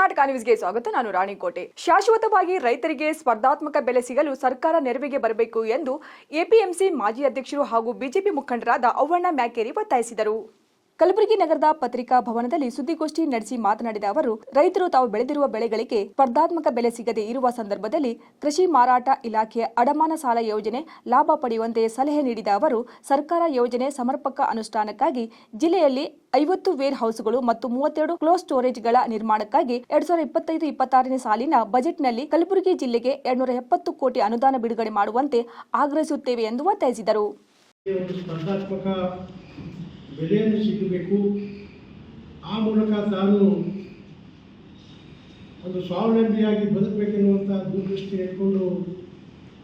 ಕರ್ನಾಟಕ ನ್ಯೂಸ್ಗೆ ಸ್ವಾಗತ. ನಾನು ರಾಣಿಕೋಟೆ. ಶಾಶ್ವತವಾಗಿ ರೈತರಿಗೆ ಸ್ಪರ್ಧಾತ್ಮಕ ಬೆಲೆ ಸಿಗಲು ಸರ್ಕಾರ ನೆರವಿಗೆ ಬರಬೇಕು ಎಂದು ಎಪಿಎಂಸಿ ಮಾಜಿ ಅಧ್ಯಕ್ಷರು ಹಾಗೂ ಬಿಜೆಪಿ ಮುಖಂಡರಾದ ಅವ್ವಣ್ಣ ಮ್ಯಾಕೇರಿ ಒತ್ತಾಯಿಸಿದರು. ಕಲಬುರಗಿ ನಗರದ ಪತ್ರಿಕಾ ಭವನದಲ್ಲಿ ಸುದ್ದಿಗೋಷ್ಠಿ ನಡೆಸಿ ಮಾತನಾಡಿದ ಅವರು, ರೈತರು ತಾವು ಬೆಳೆದಿರುವ ಬೆಳೆಗಳಿಗೆ ಸ್ಪರ್ಧಾತ್ಮಕ ಬೆಲೆ ಸಿಗದೇ ಇರುವ ಸಂದರ್ಭದಲ್ಲಿ ಕೃಷಿ ಮಾರಾಟ ಇಲಾಖೆಯ ಅಡಮಾನ ಸಾಲ ಯೋಜನೆ ಲಾಭ ಪಡೆಯುವಂತೆ ಸಲಹೆ ನೀಡಿದ ಅವರು, ಸರ್ಕಾರ ಯೋಜನೆ ಸಮರ್ಪಕ ಅನುಷ್ಠಾನಕ್ಕಾಗಿ ಜಿಲ್ಲೆಯಲ್ಲಿ ಐವತ್ತು ವೇರ್ ಹೌಸ್ಗಳು ಮತ್ತು ಮೂವತ್ತೆರಡು ಕ್ಲೋಸ್ ಸ್ಟೋರೇಜ್ಗಳ ನಿರ್ಮಾಣಕ್ಕಾಗಿ ಎರಡ್ ಸಾವಿರದ ಇಪ್ಪತ್ತೈದು ಇಪ್ಪತ್ತಾರನೇ ಸಾಲಿನ ಬಜೆಟ್ನಲ್ಲಿ ಕಲಬುರಗಿ ಜಿಲ್ಲೆಗೆ ಎರಡ್ನೂರ ಎಪ್ಪತ್ತು ಕೋಟಿ ಅನುದಾನ ಬಿಡುಗಡೆ ಮಾಡುವಂತೆ ಆಗ್ರಹಿಸುತ್ತೇವೆ ಎಂದು ಒತ್ತಾಯಿಸಿದರು. ಬೆಲೆಯನ್ನು ಸಿಗಬೇಕು. ಆ ಮೂಲಕ ತಾನು ಒಂದು ಸ್ವಾವಲಂಬಿಯಾಗಿ ಬದುಕಬೇಕೆನ್ನುವಂಥ ದೂರದೃಷ್ಟಿ ಇಟ್ಕೊಂಡು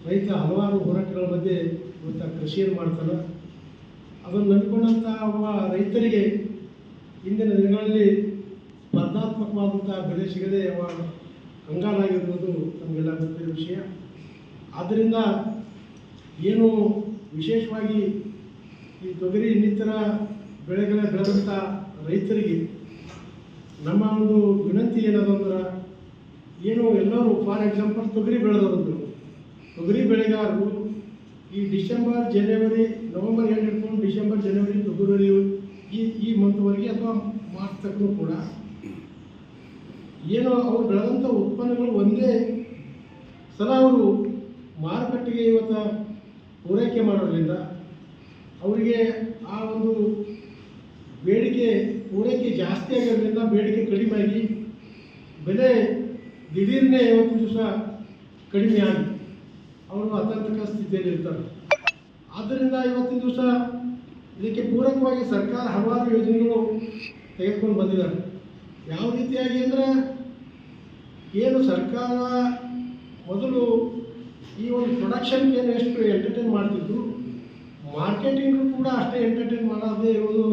ರೈತ ಹಲವಾರು ಹೋರಾಟಗಳ ಮಧ್ಯೆ ಇವತ್ತು ಕೃಷಿಯನ್ನು ಮಾಡ್ತಾನೆ. ಅದನ್ನು ನಂಬಿಕೊಂಡಂಥ ಒಬ್ಬ ರೈತರಿಗೆ ಇಂದಿನ ದಿನಗಳಲ್ಲಿ ಸ್ಪರ್ಧಾತ್ಮಕವಾದಂಥ ಬೆಲೆ ಸಿಗದೆ ಅವ ಕಂಗಾಲಾಗಿರುವುದು ನಮಗೆಲ್ಲ ಗೊತ್ತಿರೋ ವಿಷಯ. ಆದ್ದರಿಂದ ಏನು ವಿಶೇಷವಾಗಿ ಈ ತೊಗರಿ, ಇನ್ನಿತರ ಬೆಳೆಗಳ ಬೆಳೆದಂಥ ರೈತರಿಗೆ ನಮ್ಮ ಒಂದು ವಿನಂತಿ ಏನದಂದ್ರೆ, ಏನು ಎಲ್ಲರೂ ಫಾರ್ ಎಕ್ಸಾಂಪಲ್ ತೊಗರಿ ಬೆಳೆದವರು. ತೊಗರಿ ಬೆಳೆಗಾರರು ಈ ಡಿಸೆಂಬರ್, ಜನವರಿ, ನವೆಂಬರ್ ಎರಡು ಹಿಡ್ಕೊಂಡು ಡಿಸೆಂಬರ್, ಜನವರಿ, ಫೆಬ್ರವರಿ, ಈ ಈ ಮಂತ್ವರೆಗೆ ಅಥವಾ ಮಾರ್ಚ್ ತಕ್ಕೂ ಕೂಡ ಏನು ಅವ್ರು ಬೆಳೆದಂಥ ಉತ್ಪನ್ನಗಳು ಒಂದೇ ಸಲ ಅವರು ಮಾರುಕಟ್ಟೆಗೆ ಇವತ್ತು ಪೂರೈಕೆ ಮಾಡೋದ್ರಿಂದ ಅವರಿಗೆ ಆ ಒಂದು ಬೇಡಿಕೆ, ಪೂರೈಕೆ ಜಾಸ್ತಿ ಆಗೋದ್ರಿಂದ ಬೇಡಿಕೆ ಕಡಿಮೆ ಆಗಿ, ಬೆಲೆ ದಿಢೀರ್ನೆ ಇವತ್ತು ದಿವಸ ಕಡಿಮೆ ಆಗಿ ಅವರು ಅತಂತ್ರಕ ಸ್ಥಿತಿಯಲ್ಲಿ ಇರ್ತಾರೆ. ಆದ್ದರಿಂದ ಇವತ್ತಿನ ದಿವಸ ಇದಕ್ಕೆ ಪೂರಕವಾಗಿ ಸರ್ಕಾರ ಹಲವಾರು ಯೋಜನೆಗಳು ತೆಗೆದುಕೊಂಡು ಬಂದಿದ್ದಾರೆ. ಯಾವ ರೀತಿಯಾಗಿ ಅಂದರೆ, ಏನು ಸರ್ಕಾರ ಮೊದಲು ಈ ಒಂದು ಪ್ರೊಡಕ್ಷನ್ಗೆ ಎಷ್ಟು ಎಂಟರ್ಟೈನ್ ಮಾಡ್ತಿದ್ರು ಮಾರ್ಕೆಟಿಂಗು ಕೂಡ ಅಷ್ಟೇ ಎಂಟರ್ಟೈನ್ ಮಾಡೋದೇ ಇರೋದು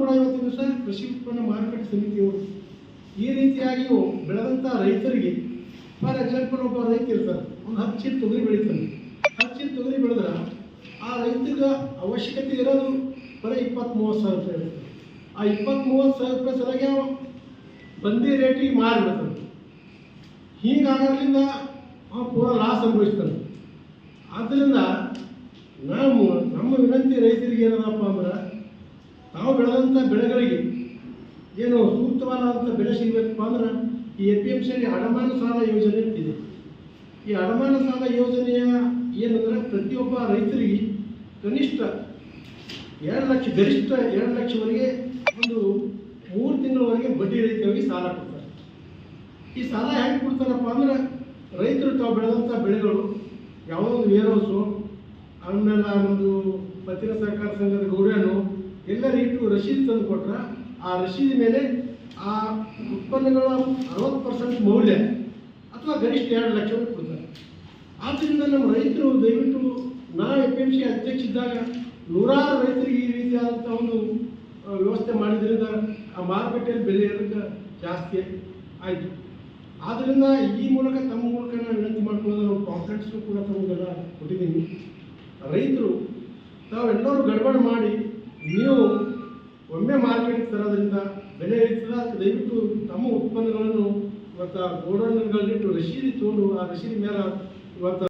ಕೂಡ ಇವತ್ತಿನ ದಿವಸ ಕೃಷಿ ಉತ್ಪನ್ನ ಮಾರುಕಟ್ಟೆ ಸಮಿತಿಯವರು ಈ ರೀತಿಯಾಗಿಯೂ ಬೆಳೆದಂಥ ರೈತರಿಗೆ ಫಾರ್ ಎಕ್ಸಾಂಪಲ್ ಒಬ್ಬ ರೈತ ಇರ್ತಾರೆ ಒಂದು ಚೀಲ ತೊಗರಿ ಬೆಳಿತಾನೆ. ಚೀಲ ತೊಗರಿ ಬೆಳೆದ್ರೆ ಆ ರೈತಗೆ ಅವಶ್ಯಕತೆ ಇರೋದು ಬರೀ ಇಪ್ಪತ್ತು ಮೂವತ್ತು ಸಾವಿರ ರೂಪಾಯಿ ಇರುತ್ತೆ. ಆ ಇಪ್ಪತ್ತು ಮೂವತ್ತು ಸಾವಿರ ರೂಪಾಯಿ ಸಲಗೆ ಬಂದಿ ರೇಟಿಗೆ ಮಾರಿಬಿಡ್ತಾನೆ ಹೀಗಾಗೋದ್ರಿಂದ ಅವ ಪೂರ ಲಾಸ್ ಅನುಭವಿಸ್ತಾನೆ. ಆದ್ದರಿಂದ ನಾವು ನಮ್ಮ ವಿನಂತಿ ರೈತರಿಗೆ ಏನದಪ್ಪ ಅಂದ್ರೆ ತಾವು ಬೆಳೆದಂಥ ಬೆಳೆಗಳಿಗೆ ಏನು ಸೂಕ್ತವಾದಂಥ ಬೆಲೆ ಸಿಗಬೇಕಪ್ಪ ಅಂದ್ರೆ ಈ ಎ ಪಿ ಎಂ ಸಿಯಲ್ಲಿ ಅಡಮಾನ ಸಾಲ ಯೋಜನೆ ಇದೆ ಈ ಅಡಮಾನ ಸಾಲ ಯೋಜನೆಯ ಏನಂದ್ರೆ ಪ್ರತಿಯೊಬ್ಬ ರೈತರಿಗೆ ಕನಿಷ್ಠ ಎರಡು ಲಕ್ಷ, ಗರಿಷ್ಠ ಎರಡು ಲಕ್ಷವರೆಗೆ ಒಂದು ಮೂರು ತಿಂಗಳವರೆಗೆ ಬಡ್ಡಿ ರಹಿತವಾಗಿ ಸಾಲ ಕೊಡ್ತಾರೆ. ಈ ಸಾಲ ಹೆಂಗೆ ಕೊಡ್ತಾರಪ್ಪ ಅಂದ್ರೆ ರೈತರು ತಾವು ಬೆಳೆದಂಥ ಬೆಳೆಗಳು, ಯಾವುದೋ ಒಂದು ವೇರ್ ಹೌಸು ಆಮೇಲೆ ಒಂದು ಪತ್ತಿನ ಸಹಕಾರ ಸಂಘದ ಗೌರವನು ಎಲ್ಲರ ರೇಟು ರಶೀದಿ ತಂದು ಕೊಟ್ರೆ, ಆ ರಸೀದಿ ಮೇಲೆ ಆ ಉತ್ಪನ್ನಗಳ ಅರವತ್ತು ಪರ್ಸೆಂಟ್ ಮೌಲ್ಯ ಅಥವಾ ಗರಿಷ್ಠ ಎರಡು ಲಕ್ಷ ಕೊಡ್ತಾರೆ. ಆದ್ದರಿಂದ ನಮ್ಮ ರೈತರು ದಯವಿಟ್ಟು ನಾ ಎ ಪಿ ಎಂ ಸಿ ಅಧ್ಯಕ್ಷ ಇದ್ದಾಗ ನೂರಾರು ರೈತರಿಗೆ ಈ ರೀತಿಯಾದಂಥ ಒಂದು ವ್ಯವಸ್ಥೆ ಮಾಡಿದ್ರಿಂದ ಆ ಮಾರುಕಟ್ಟೆಯಲ್ಲಿ ಬೆಲೆ ಏರೋಕ್ಕೆ ಜಾಸ್ತಿ ಆಯಿತು. ಆದ್ದರಿಂದ ಈ ಮೂಲಕ ತಮ್ಮ ಮೂಲಕ ನಾನು ವಿನಂತಿ ಮಾಡ್ಕೊಳ್ಳೋದು ನಾವು ಕಾಂಪ್ಲೆಕ್ಸ್ನು ಕೂಡ ತಮಗೆಲ್ಲ ಕೊಟ್ಟಿದ್ದೀನಿ. ರೈತರು ತಾವೆಲ್ಲರೂ ಗಡಬಡ ಮಾಡಿ ನೀವು ಒಮ್ಮೆ ಮಾರ್ಕೆಟ್ಗೆ ತರೋದ್ರಿಂದ ಬೆಲೆ ಇರ್ತದ ದಯವಿಟ್ಟು ತಮ್ಮ ಉತ್ಪನ್ನಗಳನ್ನು ಇವತ್ತು ಗೋಡೌನ್ಗಳಿಟ್ಟು ರಶೀದಿ ತೊಗೊಂಡು ಆ ರಶೀದಿ ಮೇಲೆ ಇವತ್ತು